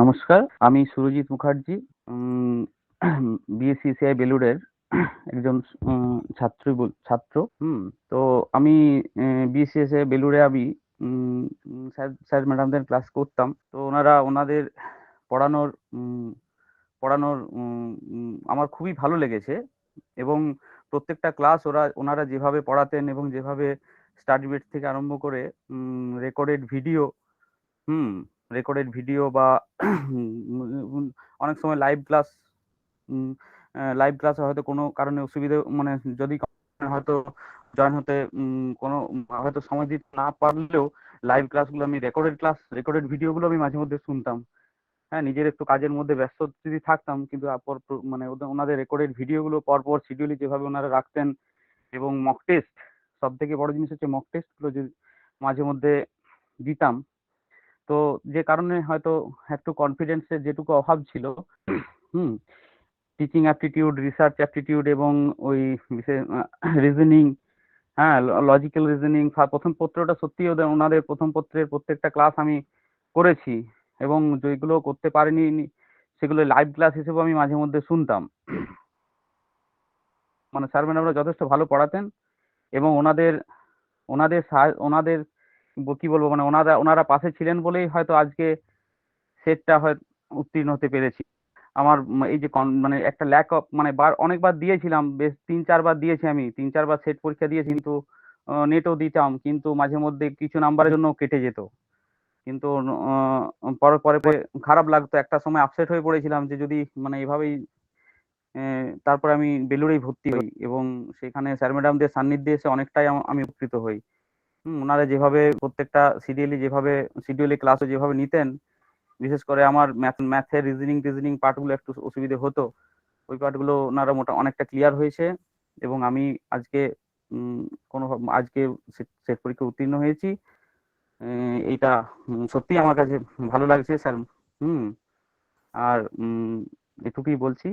নমস্কার, আমি Surajit Mukherjee BSc CI বেলুড়ের একজন ছাত্রী ছাত্র, হুম, তো আমি বিএসসি সিআই বেলুড়ে আমি স্যার স্যার ম্যাডামদের ক্লাস করতাম, তো ওনারা ওনাদের পড়ানোর পড়ানোর আমার খুবই ভালো লেগেছে এবং প্রত্যেকটা ক্লাস ওরা, ওনারা যেভাবে পড়াতেন এবং যেভাবে স্টাডি বেড থেকে আরম্ভ করে recorded video, hmm recorded video বা অনেক সময় লাইভ ক্লাস লাইভ ক্লাসে হয়তো কোনো কারণে অসুবিধে মানে যদি হয়তো জয়েন হতে কোনো, হয়তো সময় দিতে না পারলেও লাইভ ক্লাসগুলো আমি রেকর্ডেড ক্লাস রেকর্ডেড ভিডিওগুলো আমি মাঝে মধ্যে শুনতাম। হ্যাঁ নিজের একটু কাজের মধ্যে ব্যস্ত যদি থাকতাম, কিন্তু মানে ওনাদের রেকর্ডেড ভিডিওগুলো পরপর শিডিউলে যেভাবে ওনারা রাখতেন এবং মক টেস্ট সব থেকে বড় জিনিস হচ্ছে মক টেস্টগুলো যে মাঝে মধ্যে দিতাম তো যে কারণে হয়তো একটু কনফিডেন্সের যেটুকু অভাব ছিল, hmm teaching aptitude research aptitude এবং ওই রিজনিং হ্যাঁ লজিক্যাল রিজনিং প্রথম পত্রটা সত্যি ওদের, ওনাদের প্রথম পত্রের প্রত্যেকটা ক্লাস আমি করেছি এবং যেগুলো করতে পারিনি সেগুলো লাইভ ক্লাস হিসেবে আমি মাঝে মধ্যে শুনতাম। মানে স্যার ম্যাডামরা যথেষ্ট ভালো পড়াতেন এবং ওনাদের ওনাদের ওনাদের কি বলব? মানে ওনারা ওনারা পাশে ছিলেন বলেই হয়তো আজকে সেটটা হয়, উত্তীর্ণ হতে পেরেছি। আমার এই যে মানে একটা ল্যাক অফ মানে বার, অনেকবার দিয়েছিলাম, বেশ তিন, চারবার দিয়েছি আমি। তিন, চারবার সেট পরীক্ষা দিয়েছি, কিন্তু নেটও দিতাম, কিন্তু মাঝে মধ্যে কিছু নাম্বারের জন্য কেটে যেত। কিন্তু পরে পরে খারাপ লাগতো। একটা সময় আপসেট হয়ে পড়েছিলাম যে যদি মানে এভাবেই তারপরে আমি বেলুড়েই ভর্তি হই এবং সেখানে স্যার ম্যাডামদের সান্নিধ্যে এসে অনেকটাই আমি উপকৃত হই। ওনারা যেভাবে প্রত্যেকটা সিডিএলি যেভাবে শিডিউলে ক্লাসও যেভাবে নিতেন, বিশেষ করে আমার ম্যাথ ম্যাথের রিজনিং টিজনিং পার্টগুলো একটু অসুবিধে হতো, ওই পার্টগুলো ওনারা মোটা, অনেকটা ক্লিয়ার হয়েছে এবং আমি আজকে কোনো আজকে সেট পরীক্ষা উত্তীর্ণ হয়েছি। এইটা সত্যি আমার কাছে ভালো লাগছে, স্যার। হুম, আর এটুকুই বলছি।